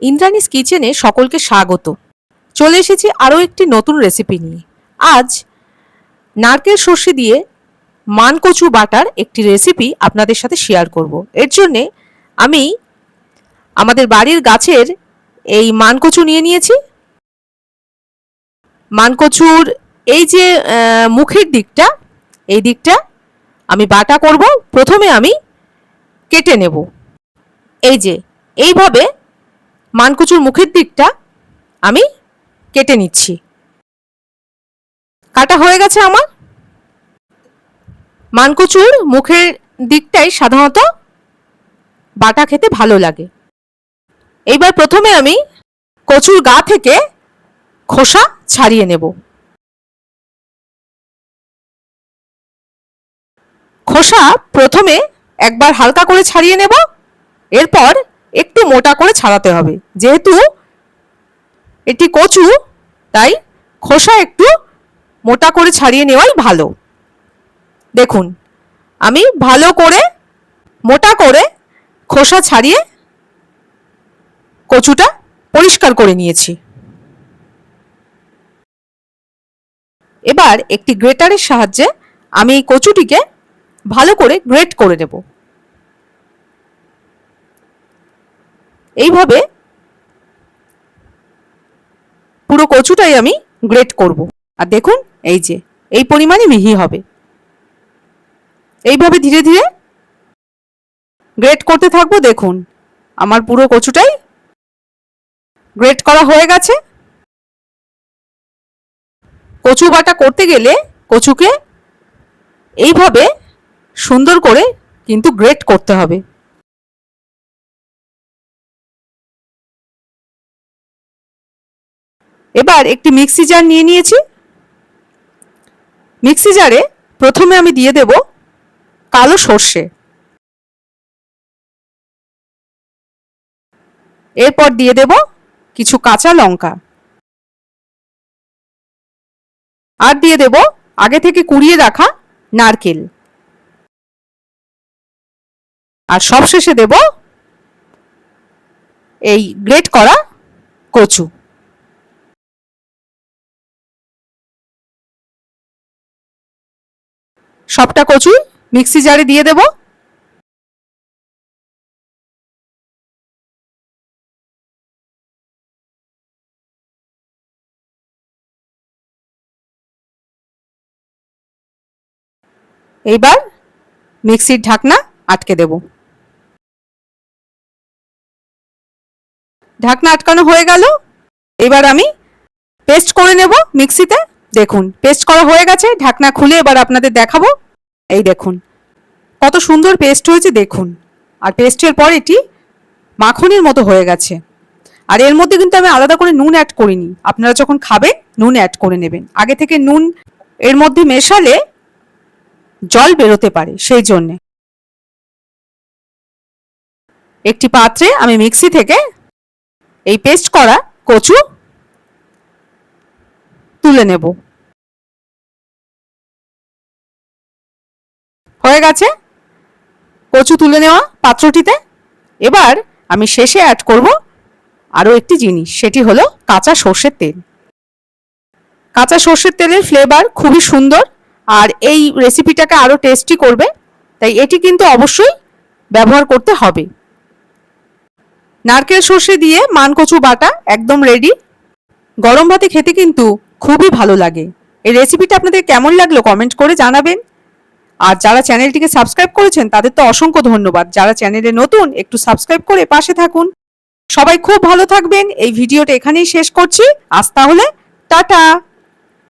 ইন্দ্রাণীস কিচেনে সকলকে স্বাগত। চলে এসেছি আরও একটি নতুন রেসিপি নিয়ে। আজ নারকেল সর্ষে দিয়ে মানকচু বাটার একটি রেসিপি আপনাদের সাথে শেয়ার করব। এর জন্যে আমি আমাদের বাড়ির গাছের এই মানকচু নিয়ে নিয়েছি। মানকচুর এই যে মুখের দিকটা, এই দিকটা আমি বাটা করব। প্রথমে আমি কেটে নেব। এই যে, এইভাবে মানকুচুর মুখের দিকটা আমি কেটে নিচ্ছি। কাটা হয়ে গেছে আমার। মানকুচুর মুখের দিকটাই সাধারণত বাটা খেতে ভালো লাগে। এইবার প্রথমে আমি কচুর গা থেকে খোসা ছাড়িয়ে নেব। খোসা প্রথমে একবার হালকা করে ছাড়িয়ে নেব। এরপর একটু মোটা করে ছাড়াতে হবে। যেহেতু এটি কচু, তাই খোসা একটু মোটা করে ছাড়িয়ে নেওয়াই ভালো। দেখুন, আমি ভালো করে, মোটা করে খোসা ছাড়িয়ে কচুটা পরিষ্কার করে নিয়েছি। এবার একটি গ্রেটারের সাহায্যে আমি এই কচুটিকে ভালো করে গ্রেট করে নেব। এইভাবে পুরো কচুটাই আমি গ্রেট করব। আর দেখুন, এই যে, এই পরিমাণে মিহি হবে। এইভাবে ধীরে ধীরে গ্রেট করতে থাকব, দেখুন, আমার পুরো কচুটাই গ্রেট করা হয়ে গেছে। কচু বাটা করতে গেলে কচুকে এইভাবে সুন্দর করে কিন্তু গ্রেট করতে হবে। এবার একটি মিক্সি জার নিয়ে নিয়েছি। মিক্সি জারে প্রথমে আমি দিয়ে দেব কালো সর্ষে। এরপর দিয়ে দেব কিছু কাঁচা লঙ্কা। আর দিয়ে দেব আগে থেকে কুড়িয়ে রাখা নারকেল। আর সবশেষে দেব এই গ্রেট করা কচু। সবটা কচু, মিক্সি জারে দিয়ে দেব। এইবার মিক্সির ঢাকনা আটকে দেব। ঢাকনা আটকানো হয়ে গেল। এবার আমি পেস্ট করে নেব মিক্সিতে। দেখুন পেস্ট করা হয়ে গেছে, ঢাকনা খুলে এবার আপনাদের দেখাবো। এই দেখুন, কত সুন্দর পেস্ট হয়েছে, দেখুন। আর পেস্টের পর এটি মাখনের মতো হয়ে গেছে। আর এর মধ্যে কিন্তু আমি আলাদা করে নুন অ্যাড করিনি। আপনারা যখন খাবেন, নুন অ্যাড করে নেবেন। আগে থেকে নুন এর মধ্যে মেশালে জল বেরোতে পারে, সেই জন্যে। একটি পাত্রে আমি মিক্সি থেকে এই পেস্ট করা কচু তুলে নেব। হয়ে গেছে? কচু তুলে নেওয়া পাত্রটিতে? এবার আমি শেষে অ্যাড করব আরও একটি জিনিস, সেটি হলো কাঁচা সর্ষের তেল। কাঁচা সর্ষের তেলের ফ্লেভার খুবই সুন্দর আর এই রেসিপিটাকে আরও টেস্টি করবে, তাই এটি কিন্তু অবশ্যই ব্যবহার করতে হবে। নারকেল সর্ষে দিয়ে মানকচু বাটা একদম রেডি গরম ভাতে খেতে কিন্তু খুবই ভালো লাগে। এই রেসিপিটা আপনাদের কেমন লাগল কমেন্ট করে জানাবেন। আর যারা চ্যানেলটিকে সাবস্ক্রাইব করেছেন, তাদের তো অসংখ্য ধন্যবাদ। যারা চ্যানেলে নতুন, একটু সাবস্ক্রাইব করে পাশে থাকুন। সবাই খুব ভালো থাকবেন। এই ভিডিওটা এখানেই শেষ করছি। আজ তাহলে, টাটা!